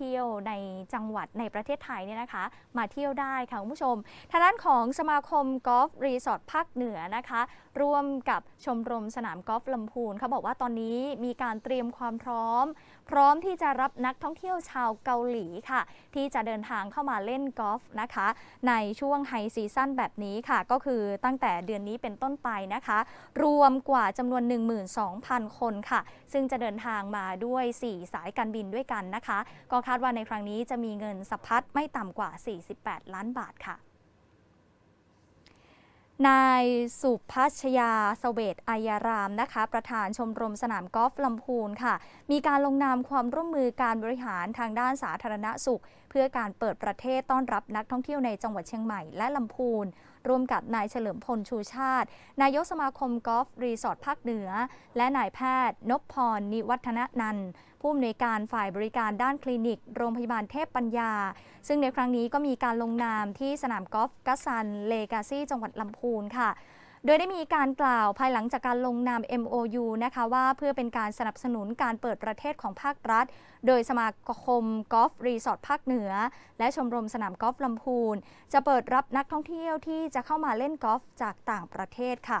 เที่ยวในจังหวัดในประเทศไทยเนี่ยนะคะ มาเที่ยวได้ค่ะคุณผู้ชมทางด้านของสมาคมกอล์ฟรีสอร์ทภาคเหนือนะคะ ร่วมกับชมรมสนามกอล์ฟลำพูนเขาบอกว่าตอนนี้มีการเตรียมความพร้อม พร้อมที่จะรับนักท่องเที่ยวชาวเกาหลีค่ะ ที่จะเดินทางเข้ามาเล่นกอล์ฟนะคะ ในช่วงไฮซีซั่นแบบนี้ค่ะ ก็คือตั้งแต่เดือนนี้เป็นต้นไปนะคะ รวมกว่าจำนวน 12,000 คนค่ะ ซึ่งจะเดินทางมาด้วย 4 สายการบินด้วยกันนะคะก็คาดว่าในครั้งนี้จะมีเงินสะพัดไม่ต่ำกว่า 48 ล้านบาทค่ะนายสุพัชยาสเวตอายารามนะคะ ประธานชมรมสนามกอล์ฟลำพูนค่ะ มีการลงนามความร่วมมือการบริหารทางด้านสาธารณสุข เพื่อการเปิดประเทศต้อนรับนักท่องเที่ยวในจังหวัดเชียงใหม่และลำพูน ร่วมกับนายเฉลิมพลชูชาติ นายกสมาคมกอล์ฟรีสอร์ทภาคเหนือ และนายแพทย์ นพพร นิวัฒนนันท์ผู้อำนวยการฝ่ายบริการด้านคลินิก โรงพยาบาลเทพปัญญา ซึ่งในครั้งนี้ก็มีการลงนามที่สนามกอล์ฟกัสซันเลกาซี่จังหวัดลำพูนค่ะ โดยได้มีการกล่าวภายหลังจากการลงนาม MOU นะคะว่าเพื่อเป็นการสนับสนุนการเปิดประเทศของภาครัฐ โดยสมาคมกอล์ฟรีสอร์ทภาคเหนือ และชมรมสนามกอล์ฟลำพูน จะเปิดรับนักท่องเที่ยวที่จะเข้ามาเล่นกอล์ฟจากต่างประเทศค่ะ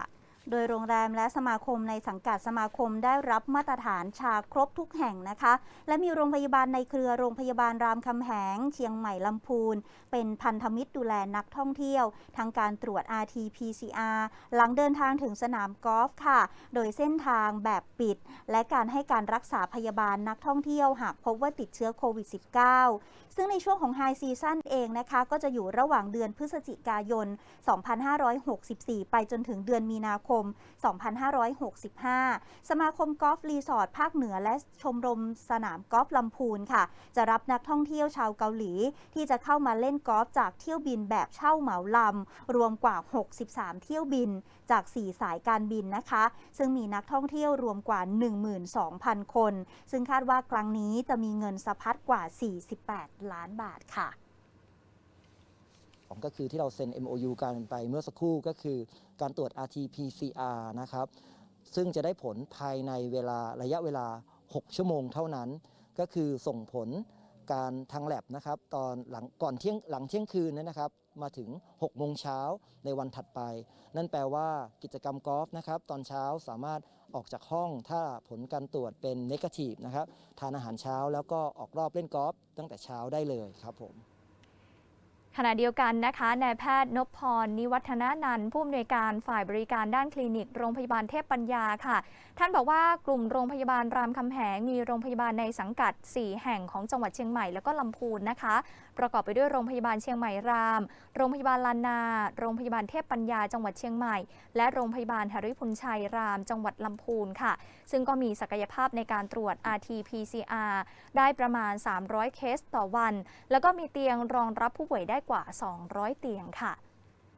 โดยโรงแรมและสมาคมในสังกัดสมาคมได้รับมาตรฐานชาครบทุกแห่งนะคะ และมีโรงพยาบาลในเครือโรงพยาบาลรามคำแหง เชียงใหม่ลำพูน เป็นพันธมิตรดูแลนักท่องเที่ยวทั้งการตรวจ RT-PCR หลังเดินทางถึงสนามกอล์ฟค่ะ โดยเส้นทางแบบปิด และการให้การรักษาพยาบาลนักท่องเที่ยวหากพบว่าติดเชื้อโควิด -19 ซึ่งในช่วงของไฮซีซั่นเองนะคะ ก็จะอยู่ระหว่างเดือนพฤศจิกายน 2564 ไปจนถึงเดือนมีนาคม2565 สมาคมกอล์ฟรีสอร์ทภาคเหนือและชมรมสนามกอล์ฟลำพูนค่ะ จะรับนักท่องเที่ยวชาวเกาหลี ที่จะเข้ามาเล่นกอล์ฟจากเที่ยวบินแบบเช่าเหมาลำ รวมกว่า 63 เที่ยวบินจาก 4 สายการบินนะคะ ซึ่งมีนักท่องเที่ยวรวมกว่า 12,000 คน ซึ่งคาดว่าครั้งนี้จะมีเงินสะพัดกว่า 48 ล้านบาทค่ะ ก็คือที่เราเซ็น MOU กันไปเมื่อสักครู่ก็คือการตรวจ RT-PCR นะครับ ซึ่งจะได้ผลภายในเวลาระยะเวลา 6 ชั่วโมงเท่านั้น ก็คือส่งผลการทางแลบนะครับ ตอนหลังก่อนเที่ยงหลังเที่ยงคืนนยนะครับ มาถึง 6 โมงเช้าในวันถัดไป นั่นแปลว่ากิจกรรมกอล์ฟนะครับ ตอนเช้าสามารถออกจากห้องถ้าผลการตรวจเป็นเนกาทีฟนะครับ ทานอาหารเช้าแล้วก็ออกรอบเล่นกอล์ฟตั้งแต่เช้าได้เลยครับผม ขณะเดียวกันนะคะนายแพทย์นพพร นิวัฒนานันผู้อำนวยการฝ่ายบริการด้านคลินิก โรงพยาบาลเทพปัญญาค่ะ ท่านบอกว่ากลุ่มโรงพยาบาลรามคำแหง มีโรงพยาบาลในสังกัด 4 แห่งของจังหวัดเชียงใหม่แล้วก็ลำพูนนะคะ ประกอบไปด้วยโรงพยาบาลเชียงใหม่ราม โรงพยาบาลลานนาโรงพยาบาลเทพปัญญาจังหวัดเชียงใหม่ และโรงพยาบาลหริพุนชัยราม จังหวัดลำพูนค่ะ ซึ่งก็มีศักยภาพในการตรวจ RT-PCR ได้ประมาณ 300 เคสต่อวัน แล้วก็มีเตียงรองรับผู้ป่วยได้กว่า 200 เตียงค่ะ